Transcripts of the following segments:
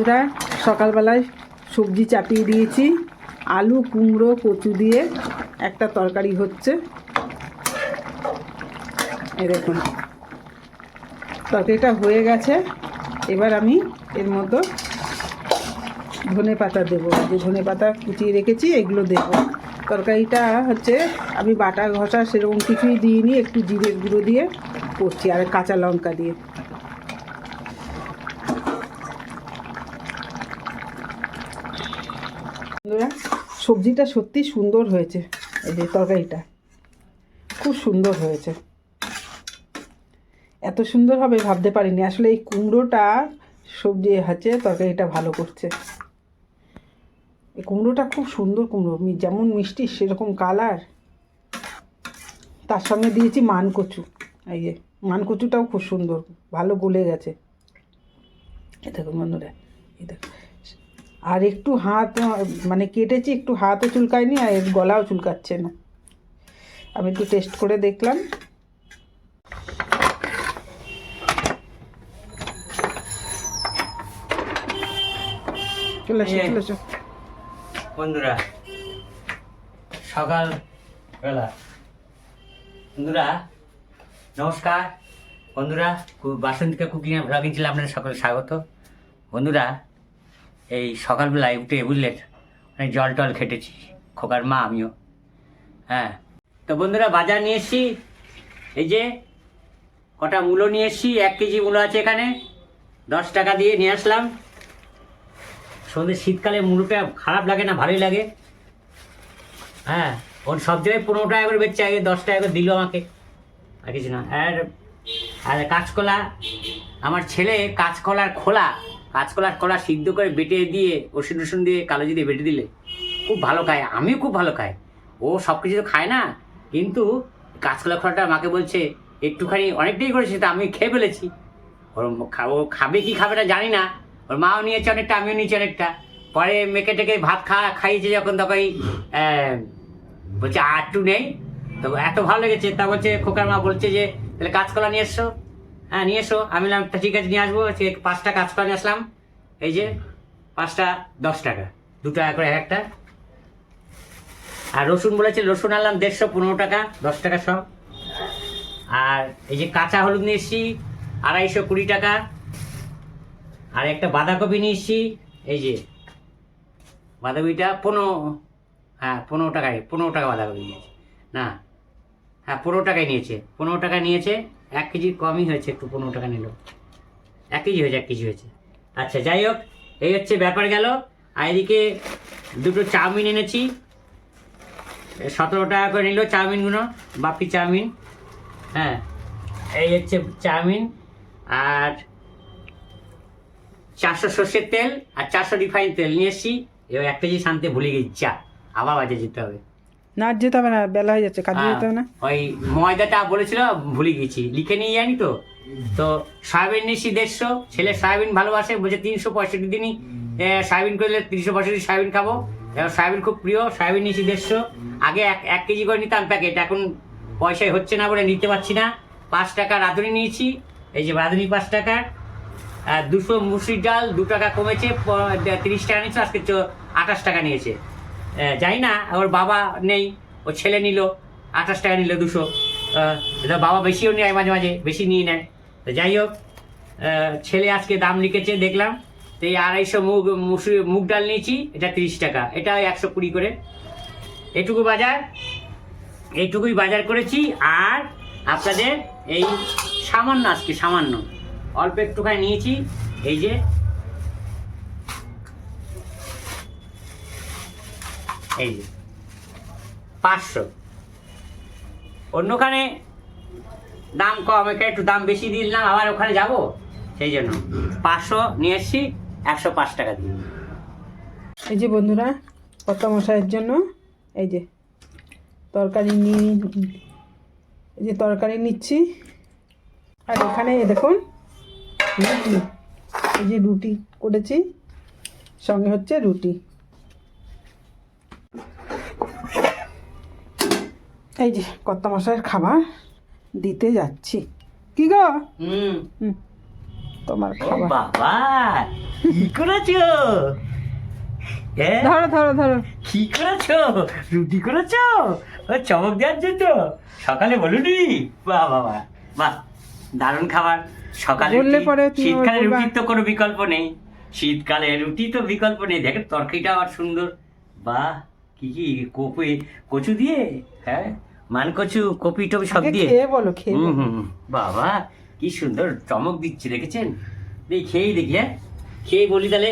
বন্ধুরা, সকালবেলায় সবজি চাপিয়ে দিয়েছি। আলু, কুমড়ো, কচু দিয়ে একটা তরকারি হচ্ছে। এরকম তরকারিটা হয়ে গেছে। এবার আমি এর মতো ধনে পাতা দেবো। যে ধনে পাতা কুচিয়ে রেখেছি, এগুলো দেবো। তরকারিটা হচ্ছে, আমি বাটা, ঘষা সেরকম কিছুই দিইনি, একটু জিরের গুঁড়ো দিয়ে করছি, আর কাঁচা লঙ্কা দিয়ে বন্ধুরা সবজিটা সত্যি সুন্দর হয়েছে। এই যে তরকারিটা খুব সুন্দর হয়েছে। এত সুন্দর হবে ভাবতে পারিনি। আসলে এই কুমড়োটা সবজি হচ্ছে, তরকারিটা ভালো করছে। এই কুমড়োটা খুব সুন্দর কুমড়ো। যেমন মিষ্টি, সেরকম কালার। তার সঙ্গে দিয়েছি মানকচু। এই যে, মানকচুটাও খুব সুন্দর। ভালো গলে গেছে। দেখুন বন্ধুরা, এই দেখুন আর একটু হাত মানে কেটেছি একটু হাতও চুলকায়নি আর এর গলাও চুলকাচ্ছে না। আমি একটু টেস্ট করে দেখলাম। চলে চলে বন্ধুরা সকাল বেলা। বন্ধুরা নমস্কার। বন্ধুরা বাসন্তিকা কুকিং ভ্লগিং ছিল আপনাদের সকলে স্বাগত। বন্ধুরা এই সকালবেলায় উঠে বুঝলেন? মানে জল টল খেটেছি, খোকার মা, আমিও। হ্যাঁ। তো বন্ধুরা, বাজার নিয়ে এসছি। এই যে কটা মূলো নিয়ে এসছি, এক কেজি মূলো আছে এখানে। দশ টাকা দিয়ে নিয়ে আসলাম। সন্ধ্যে শীতকালে মুড়োটা খারাপ লাগে না, ভালোই লাগে। হ্যাঁ ওর সব জায়গায় পনেরো টাকা করে বেচছে, আগে দশ টাকা করে দিল আমাকে। আর কিছু না। আর আর কাঁচকলা, আমার ছেলে কাঁচকলার খোলা। কাঁচকলার খোলা সিদ্ধ করে বেটে দিয়ে ওষুধ রসুন দিয়ে কালো দিয়ে বেটে দিলে। খুব ভালো খায় আমিও খুব ভালো খাই। ও সব কিছু তো খায় না কিন্তু কাঁচকলা খোলাটা মাকে বলছে একটুখানি অনেকটাই করেছে তা আমি খেয়ে ফেলেছি। ওর ও খাবে কি খাবে না জানি না ওর মাও নিয়েছে অনেকটা আমিও নিয়েছি অনেকটা। পরে মেকে টেকে ভাত খা খাইয়েছে যখন তখনই আহ, বলছে আর একটু নেই। তো এত ভালো লেগেছে তা বলছে খোকার মা বলছে যে তাহলে কাঁচকলা নিয়ে এসছো হ্যাঁ নিয়ে এসো। আমি ঠিক আছে, নিয়ে আসব। পাঁচটা কাঁচকলা নিয়ে আসলাম। এই যে, পাঁচটা, দশ টাকা। দু টাকা করে এক একটা। আর রসুন বলেছে, রসুন আনলাম দেড়শো পনেরো টাকা, দশ টাকা সব। আর এই যে কাঁচা হলুদ নিয়ে এসছি, আড়াইশো কুড়ি টাকা। আর একটা বাঁধাকপি নিয়ে এসছি, এই যে, বাঁধাকপিটা পনেরো হ্যাঁ পনেরো টাকায়, পনেরো টাকা বাঁধাকপি নিয়েছে। না হ্যাঁ পনেরো টাকায় নিয়েছে, পনেরো টাকা নিয়েছে। এক কেজি কমই হয়েছে, একটু পনেরো টাকা নিল। এক কেজি হয়েছে, এক কেজি হয়েছে। আচ্ছা যাই হোক, এই হচ্ছে ব্যাপার গেল। আর এদিকে দুটো চাউমিন এনেছি। সতেরো টাকা করে নিল চাউমিনগুলো, বাপি চাউমিন। হ্যাঁ এই হচ্ছে চাউমিন। আর চারশো সর্ষের তেল আর চারশো রিফাইন তেল নিয়ে এসছি। এবার এক কেজি আনতে ভুলে গেছি চা আবার বাজে যেতে হবে। না যেতে হবে না বেলা হয়ে যাচ্ছে কাজে যেতে হবে না? ওই ময়দাটা বলেছিল ভুলে গেছি লিখে নিয়ে জানি তো? তো সয়াবিন নিচ্ছি দেড়শো ছেলে সয়াবিন ভালোবাসে বলছে তিনশো পঁয়ষট্টি দিনই সয়াবিন করলে তিনশো পঁয়ষট্টি সয়াবিন খাব। সয়াবিন খুব প্রিয় সয়াবিন নিচ্ছি দেড়শো আগে এক এক কেজি করে নিতাম প্যাকেট এখন পয়সায় হচ্ছে না বলে নিতে পারছি না। পাঁচ টাকা রাঁধুনি নিয়েছি এই যে রাঁধুনি পাঁচ টাকা। আর দুশো মুসুর ডাল দু টাকা কমেছে তিরিশ টাকা নিয়েছে আজকে আঠাশ টাকা নিয়েছে। যাই না, ওর বাবা নেই ও ছেলে নিল, আঠাশ টাকা নিল, দুশো। বাবা বেশিও নেয় মাঝে মাঝে, বেশি নিয়ে নেয়। তো যাই হোক ছেলে আজকে দাম লিখেছে, দেখলাম। তো এই আড়াইশো মুগ, মুসুরি, মুগ ডাল নিয়েছি, এটা তিরিশ টাকা, এটা একশো কুড়ি করে। এটুকু বাজার, এইটুকুই বাজার করেছি, আর আপনাদের এই সামান্য আজকে, সামান্য, অল্প একটুখানি নিয়েছি, এই যে এই যে, পাঁচশো। অন্যখানে দাম কম, এখানে একটু দাম বেশি দিলাম, আবার ওখানে যাব? সেই জন্য। পাঁচশো নিয়ে এসছি, একশো পাঁচ টাকা দিয়ে। এই যে বন্ধুরা কত মশাইয়ের জন্য, এই যে তরকারি নিয়ে এই যে তরকারি নিচ্ছি। আর এখানে দেখুন, রুটি। এই যে রুটি করেছি, সঙ্গে হচ্ছে রুটি। এই যে কত মশাইয়ের খাবার দিতে যাচ্ছি। কি গো? হুম। তোমার খাবার। বাবা কি করেছ? হ্যাঁ ধরো ধরো ধরো। কি করেছ? রুটি করেছ? ও চমক দেওয়ার জন্য সকালে বলুনি? বাহ বাবা বাহ দারুণ খাবার। সকালে পরে শীতকালে রুটির তো কোনো বিকল্প নেই। শীতকালে রুটি তো বিকল্প নেই। দেখেন তরকারিটা আবার সুন্দর। বাহ কি কি কপি কচু দিয়ে? হ্যাঁ? মান কচু কপি টপি সব দিয়ে। খেয়ে বলো খেয়ে হুম হুম। বাবা কি সুন্দর চমক দিচ্ছে দেখেছেন? দেখি খেয়েই দেখি হ্যাঁ? খেয়ে বলি তাহলে।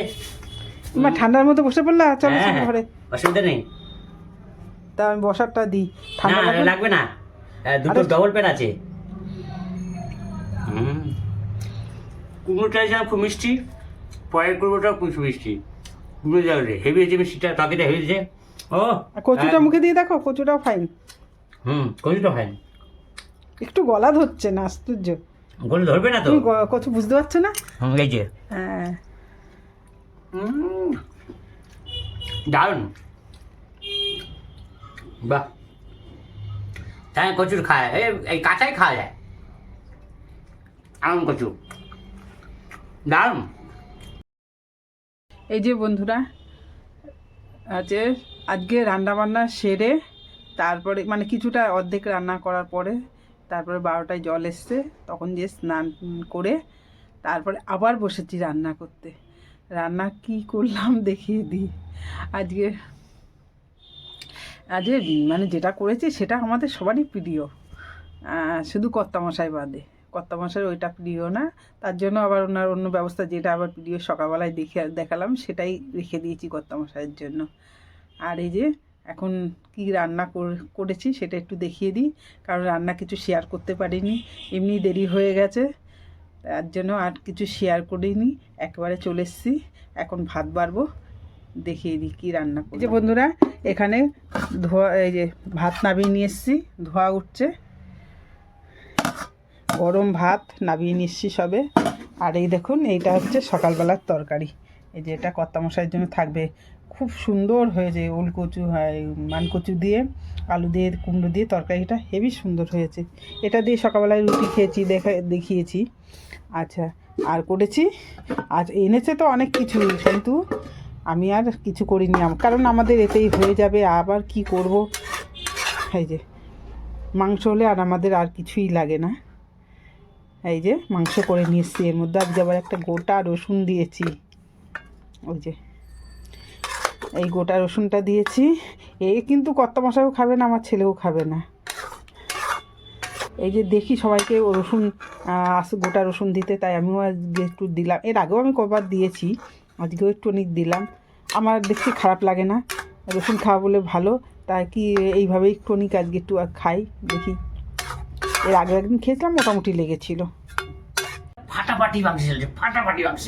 তোমার ঠান্ডার মধ্যে বসে পড়লা? চলো হ্যাঁ, হ্যাঁ, ঘরে। অসুবিধা নেই। তা আমি বসারটা দিই। ঠান্ডা লাগবে? না? দুটো ডবল প্যান আছে। হুম। কুমড়োটা যেন খুব মিষ্টি পরের কুমড়োটাও খুব মিষ্টি। কুমড়ো যাবে হেভি হয়েছে মিষ্টিটা তরকারিটা হেভি হয়েছে। ও কচুটা। মুখে দিয়ে দেখো কচুটাও ফাইন হুম কচুটা একটু গলা ধরছে না আশ্চর্য গোল ধরবে না তো? কচু বুঝতে পারছ না? এই যে। হ্যাঁ। দারুণ। বাহ। হ্যাঁ কচুর খায়। এই কাঁচাই খাওয়া যায়। আম কচু। দারুণ। এই যে বন্ধুরা আছে আজকে রান্না বান্না সেরে তারপরে মানে কিছুটা অর্ধেক রান্না করার পরে তারপরে বারোটায় জল এসছে, তখন যে স্নান করে তারপরে আবার বসেছি রান্না করতে। রান্না কি করলাম দেখিয়ে দিই। আজকে আজকে মানে যেটা করেছি সেটা আমাদের সবারই প্রিয়। শুধু কর্তামশাই বাদে। কর্তামশাই ওইটা প্রিয় না, তার জন্য আবার ওনার অন্য ব্যবস্থা যেটা আবার প্রিয় সকালবেলায় দেখে দেখালাম, সেটাই রেখে দিয়েছি কর্তামশাইয়ের জন্য। আর এই যে এখন কি রান্না কর- করেছি সেটা একটু দেখিয়ে দিই। কারণ রান্না কিছু শেয়ার করতে পারিনি এমনি দেরি হয়ে গেছে। তার জন্য আর কিছু শেয়ার করিনি একবারে চলে এসেছি। এখন ভাত বাড়বো দেখিয়ে দিই কী রান্না করি যে বন্ধুরা এখানে ধোয়া এই যে ভাত নামিয়ে নিয়ে এসেছি ধোয়া উঠছে। গরম ভাত নামিয়ে নিয়ে এসেছি সবে। আর এই দেখুন এইটা হচ্ছে সকালবেলার তরকারি। এই যে এটা কর্তামশাইয়ের জন্য থাকবে। খুব সুন্দর হয়েছে ওল কচু হয় মান কচু দিয়ে, আলু দিয়ে, কুমড়ো দিয়ে তরকারিটা। হেভি সুন্দর হয়েছে। এটা দিয়ে সকালবেলায় রুটি খেয়েছি, দেখা, দেখিয়েছি। আচ্ছা আর করেছি, আর এনেছে তো অনেক কিছু, কিন্তু আমি আর কিছু করিনি। কারণ আমাদের এতেই হয়ে যাবে, আবার কি করব? এই যে, মাংস হলে আর আমাদের আর কিছুই লাগে না। এই যে, মাংস করে নিয়ে এসছি। এর মধ্যে আজকে আবার একটা গোটা রসুন দিয়েছি। ওই যে, এই গোটা রসুনটা দিয়েছি। এ কিন্তু কর্তা মশাও খাবে না, আমার ছেলেও খাবে না। এই যে দেখি সবাইকে রসুন গোটা রসুন দিতে, তাই আমিও আজকে একটু দিলাম। এর আগেও আমি কবার দিয়েছি, আজকেও একটু অনেক দিলাম। আমার দেখতে খারাপ লাগে না, রসুন খাওয়া বলে ভালো, তাই কি এইভাবেই টনিক আজকে একটু খাই, দেখি। এর আগে একদিন খেয়েছিলাম, মোটামুটি লেগেছিল। ফাটাফাটি মাংস চলছে ফাটাফাটি মাংস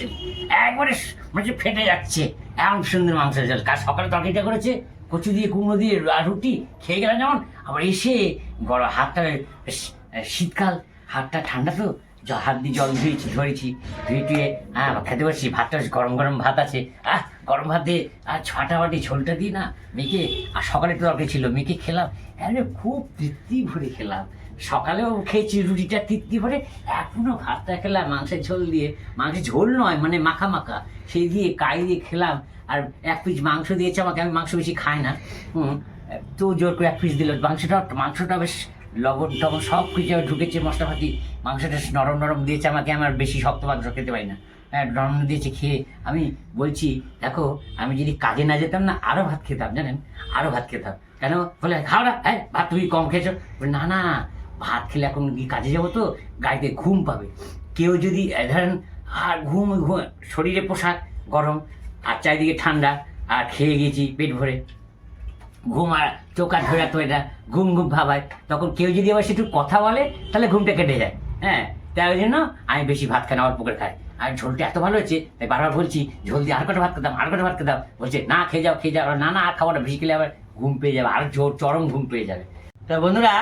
একবারে মনে ফেটে যাচ্ছে, এমন সুন্দর মাংস চল কাল সকালে তরকারিটা করেছে, কচু দিয়ে, কুমড়ো দিয়ে আর রুটি, খেয়ে গেলাম যেমন। আবার এসে বড় হাতটা শীতকাল, হাতটা ঠান্ডা তো হাত দিয়ে জল ধুয়েছি ধরেছি ধুয়ে টুয়ে হ্যাঁ খেতে পারছি ভাতটা গরম গরম ভাত আছে। আহ, গরম ভাত দিয়ে আর ফাটাফাটি ঝোলটা দিয়ে না মেখে আর সকালে তরকারি ছিল মেখে খেলাম, আরে খুব তৃপ্তি ভরে খেলাম। সকালেও খেয়েছি রুটিটা তৃপ্তি ভরে এখনও ভাতটা খেলাম, মাংসের ঝোল দিয়ে। মাংসের ঝোল নয় মানে মাখা মাখা। সেই দিয়ে কাই দিয়ে খেলাম, আর এক পিস মাংস দিয়েছে আমাকে, আমি মাংস বেশি খাই না। হুম, তো জোর করে এক পিস দিল। মাংসটা মাংসটা বেশ লবণ টবণ সব কিছু ঢুকেছে মশলাপাতি। মাংসটা নরম নরম দিয়েছে আমাকে আমার বেশি শক্ত মাংস খেতে পারি না। হ্যাঁ নরম দিয়েছে খেয়ে আমি বলছি, দেখো, আমি যদি কাজে না যেতাম না আরও ভাত খেতাম, জানেন? আরও ভাত খেতাম। কেন? বলে, খাও না হ্যাঁ ভাত তুমি কম খেয়েছো। না না ভাত খেলে এখন কাজে যাব তো, গাড়িতে ঘুম পাবে। কেউ যদি ধরেন, আর ঘুম শরীরে পোশাক গরম, আর চারিদিকে ঠান্ডা, আর খেয়ে গেছি পেট ভরে। ঘুম আর চোখ আর ধরে তো এটা ঘুম ঘুম ভাবায়। তখন কেউ যদি আবার সেটু কথা বলে, তাহলে ঘুমটা কেটে যায়। হ্যাঁ তাই জন্য আমি বেশি ভাত খাই না, অল্প করে খাই। আর ঝোলটা এত ভালো হয়েছে, তাই বারবার বলছি, ঝোল দিয়ে আর কটা ভাত খেতাম, আর কটা ভাত খেতাম? বলছে, না, খেয়ে যাও খেয়ে যাও। না না, আর না। বেশি খেলে আবার ঘুম পেয়ে যাবে, আর জোর, চরম ঘুম পেয়ে যাবে। তা বন্ধুরা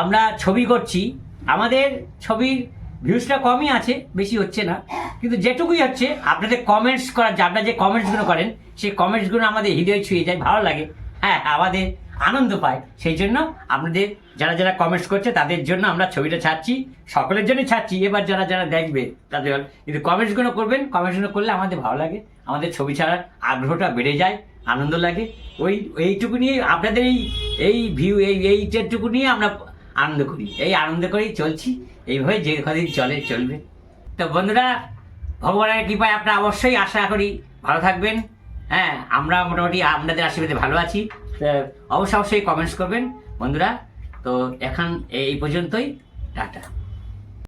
আমরা ছবি করছি, আমাদের ছবির ভিউজটা কমই আছে, বেশি হচ্ছে না। কিন্তু যেটুকুই হচ্ছে, আপনাদের কমেন্টস করার যে আপনারা যে কমেন্টসগুলো করেন, সেই কমেন্টসগুলো আমাদের হৃদয় ছুঁয়ে যায়, ভালো লাগে। হ্যাঁ আমাদের আনন্দ পায়। সেই জন্য আপনাদের যারা যারা কমেন্টস করছে, তাদের জন্য আমরা ছবিটা ছাড়ছি, সকলের জন্যই ছাড়ছি। এবার যারা যারা দেখবে, তাদের কিন্তু কমেন্টসগুলো করবেন কমেন্টসগুলো করলে আমাদের ভালো লাগে। আমাদের ছবি ছাড়ার আগ্রহটা বেড়ে যায়, আনন্দ লাগে। ওই এইটুকু নিয়ে আপনাদের এই এই ভিউ এই এইটুকু নিয়ে আমরা আনন্দ করি। এই আনন্দ করেই চলছি। এইভাবে যে কদিন চলে, চলবে। তো বন্ধুরা, ভগবানের কৃপায় আপনারা অবশ্যই আশা করি ভালো থাকবেন। হ্যাঁ আমরা মোটামুটি আপনাদের আশীর্বাদে ভালো আছি। অবশ্যই অবশ্যই কমেন্টস করবেন বন্ধুরা। তো এখন এই পর্যন্তই। টাটা।